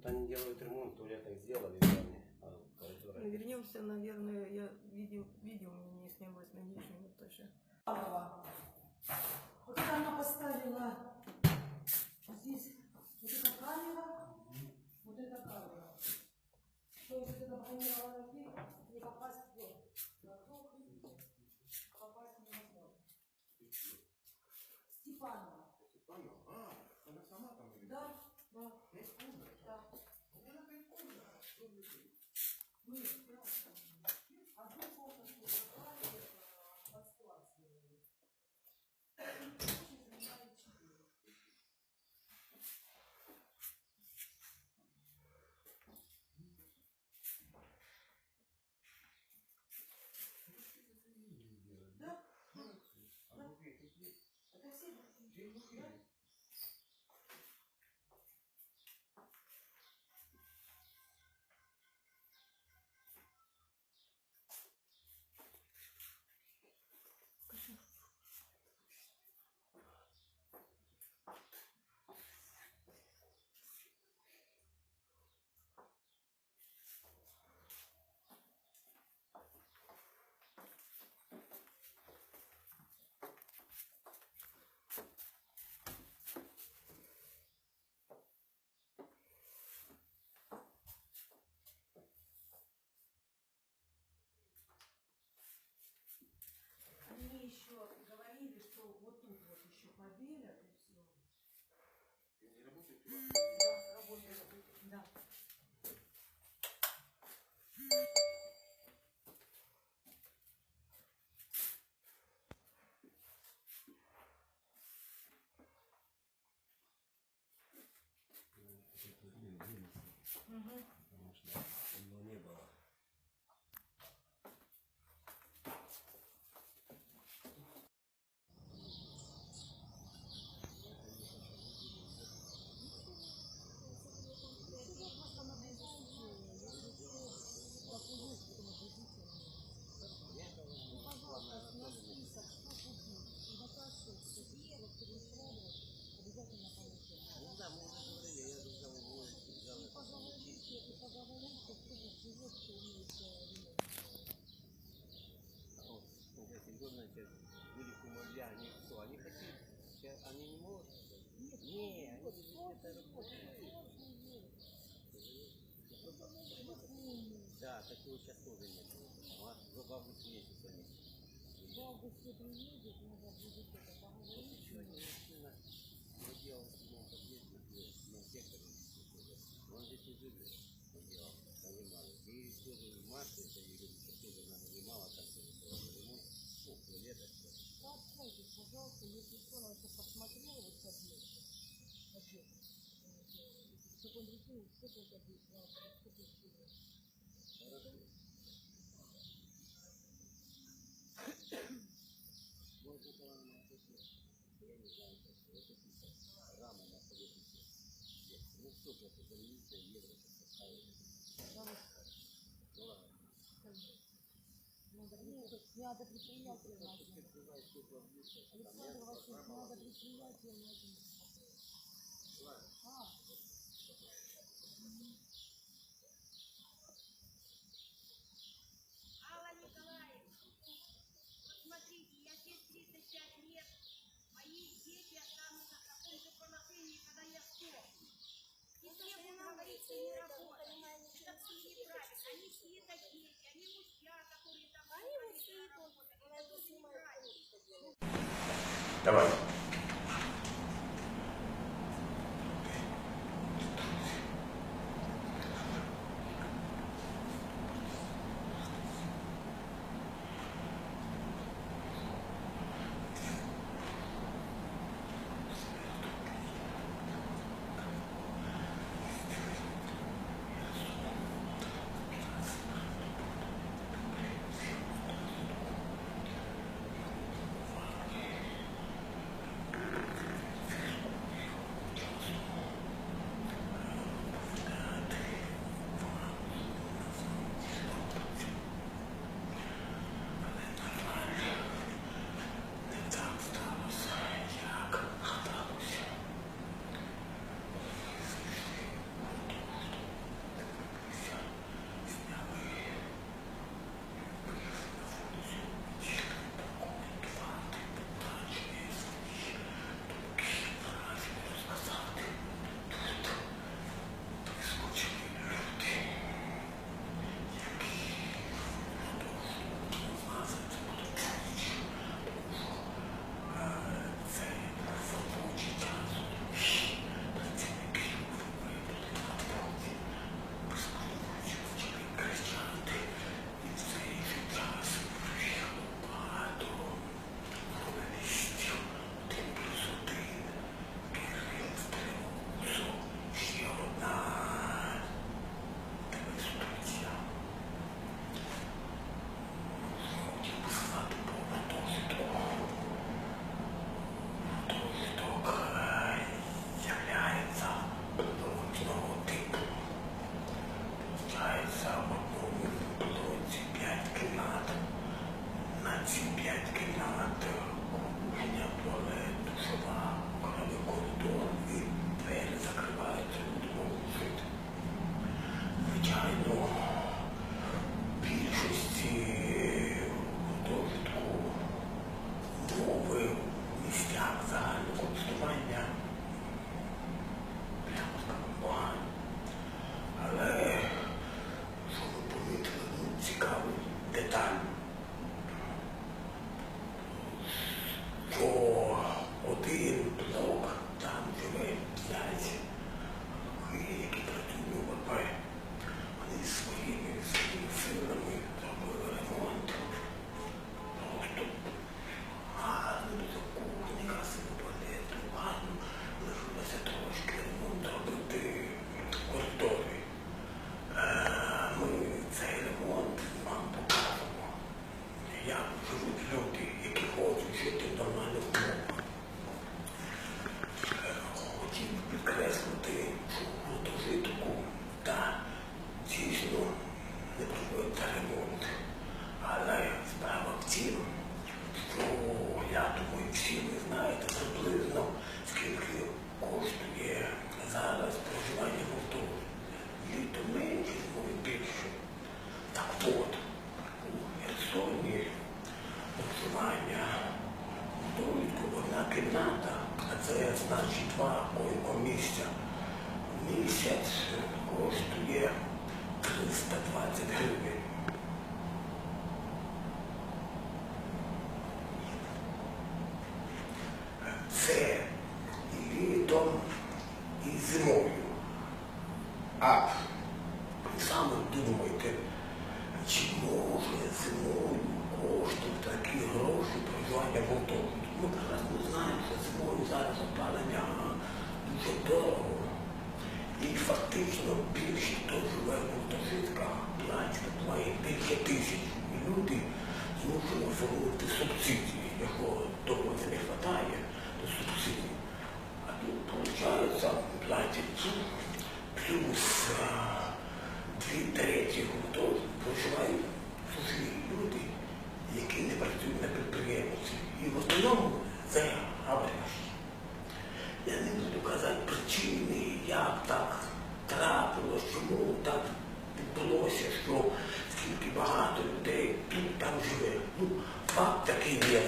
Тут они делают ремонт, туалет их сделали, сами, а коридоры- Мы вернемся, наверное, я видео, видео мне не снялось на нижнем этаже. Вот это она поставила здесь вот эта камера, вот эта камера. То есть вот это бронированная Да, А тут есть? это все другие. Да. Madeira, professor? Madeira, você значит, были кумовья, они кто? Они хотели, сейчас они не могут? Не, они где-то работают. Да, такого сейчас тоже нет. У вас в августе месяц они. В августе приедет, надо будет это поговорить. Сегодня мужчина делал в седьмом подъезде, на секторе. Он здесь не живет. Он делал, нанимал. И тоже в марте, это я говорю, Надо, предприятие Александр Васильевич, надо предприятие будут говорить, что не работают. Это все неправильно. Они все это дети, они мужья, которые там они работают. Это тоже неправильно. Давай.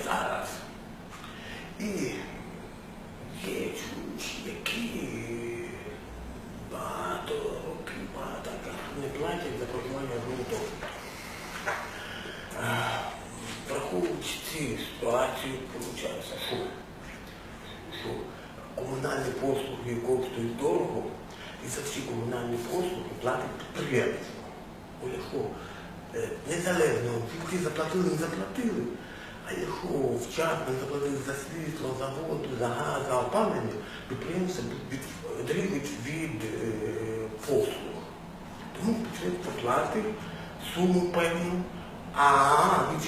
Зараз. І є чуючі, які багато років не платять за проживання грунтов. Враховуючи цю ситуацію, виходить, що що комунальні послуги коштують дорого, і за всі комунальні послуги платить підприємство. Е, незалежно, ті заплатили, не заплатили, а якщо вчасно заплатили за світло, за воду, за газ, за опалення, підприємство від- від е, послуг. Тому підприємство платить суму певну, а від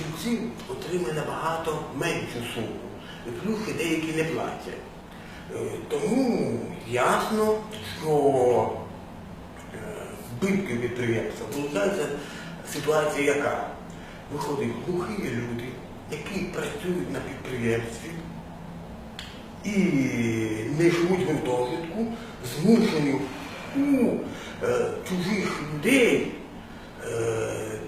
отримує набагато меншу суму. І плюс деякі не платять. Е, Тому ясно, що е, збитки підприємства. Виходить ситуація яка? Виходить глухі люди, які працюють на підприємстві і не живуть гуртожитку, змушені у е, чужих людей, е,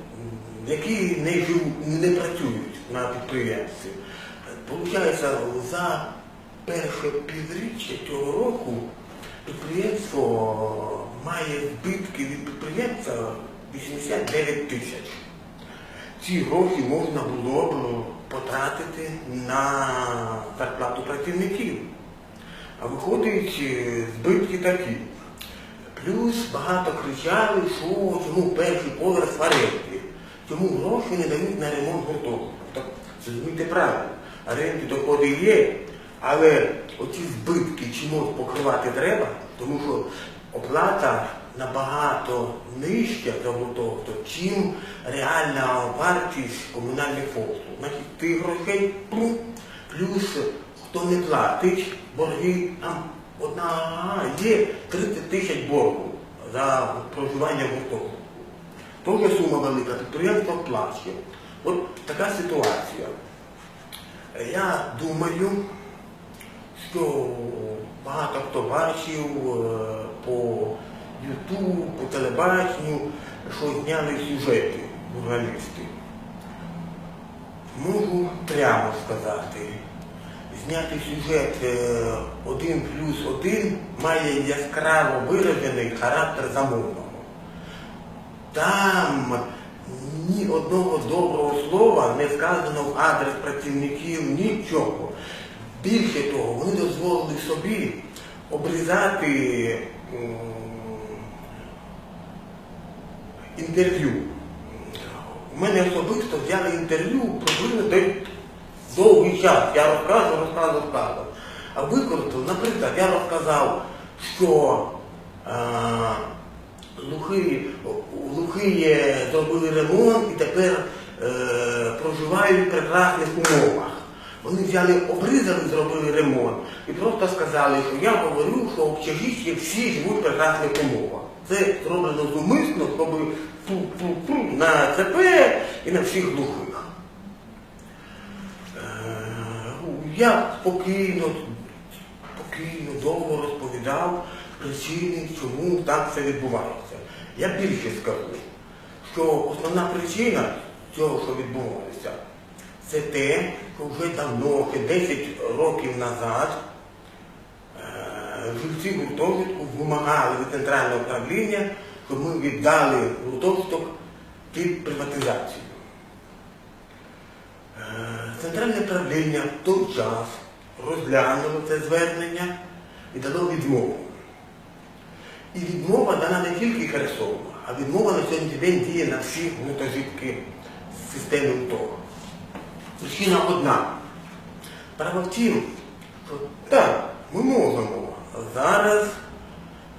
які не живуть, не працюють на підприємстві. Получається, за перше півріччя цього року підприємство має збитки від підприємця 89 тисяч. Ці гроші можна було б потратити на зарплату працівників. А виходить, е, збитки такі. Плюс багато кричали, що чому перший поверх в оренді, чому гроші не дають на ремонт гуртожитку. Так зрозумійте правильно, оренді доходи є, але оці збитки чимось покривати треба, тому що оплата набагато нижча за чим реальна вартість комунальних послуг. Значить, тих грошей плюс хто не платить, борги там одна є 30 тисяч боргу за проживання в гуртожитку. Тоже сума велика, підприємство плаче. От така ситуація. Я думаю, що багато хто бачив е, по YouTube, по телебаченню, що зняли сюжети журналісти. Можу прямо сказати, зняти сюжет е, один плюс один має яскраво виражений характер замовного. Там ні одного доброго слова не сказано в адрес працівників нічого. Більше того, вони дозволили собі обрізати інтерв'ю. У мене особисто взяли інтерв'ю приблизно десь довгий час. Я розказував, розказував, розказував. А використав, наприклад, я розказав, що Лухи, Лухи зробили ремонт і тепер е, проживають в прекрасних умовах. Вони взяли, обрізали, зробили ремонт і просто сказали, що я говорю, що в общежитті всі живуть в прекрасних. Це зроблено зумисно, щоб на ЦП і на всіх глухих. Е, Я спокійно, спокійно, довго розповідав причини, чому так це відбувається. Я більше скажу, що основна причина цього, що відбувалося, це те, що вже давно, 10 років назад, е, жильці гуртожитку вимагали від центрального управління, щоб ми віддали гуртожиток під приватизацію. Е, Центральне управління в той час розглянуло це звернення і дало відмову. І відмова дана не тільки Херсону, а відмова на сьогоднішній день діє на всіх гуртожитки системи УТО. Причина одна. Право в тім, що так, ми можемо зараз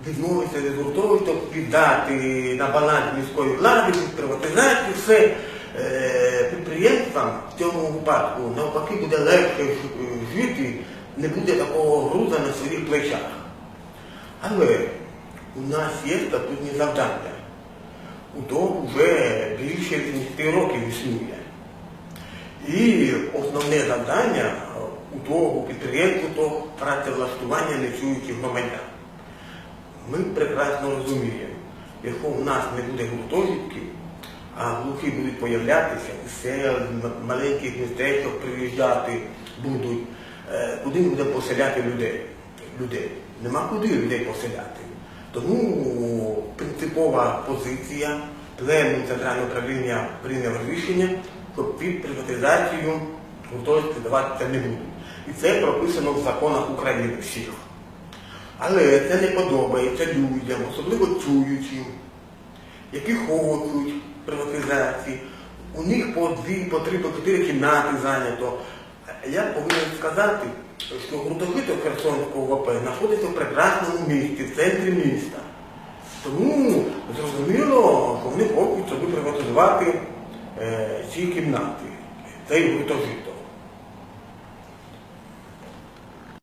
відмовитися від гуртожиток, віддати на баланс міської влади, під приватизацію, все Е, підприємствам в цьому випадку навпаки буде легше жити, не буде такого груза на своїх плечах. Але у нас є статутні завдання. УТО вже більше ніж 3 років існує. І основне завдання у того підприємства то працевлаштування нечуючих громадян. Ми прекрасно розуміємо, якщо в нас не буде гуртожитків, а глухі будуть появлятися, з сел, м- маленьких містечок приїжджати будуть, е, куди ми будемо поселяти людей? людей? Нема куди людей поселяти. Тому принципова позиція плену центрального управління прийняв рішення, що під приватизацію гуртожитки даватися не будуть. І це прописано в законах України всіх. Але це не подобається людям, особливо чуючим, які хочуть приватизації. У них по дві, по три, по чотири кімнати зайнято. Я повинен сказати, що гуртожиток Херсонського ВП знаходиться в прекрасному місті, в центрі міста. Тому зрозуміло, що вони хочуть собі приватизувати е, ці кімнати, цей гуртожиток.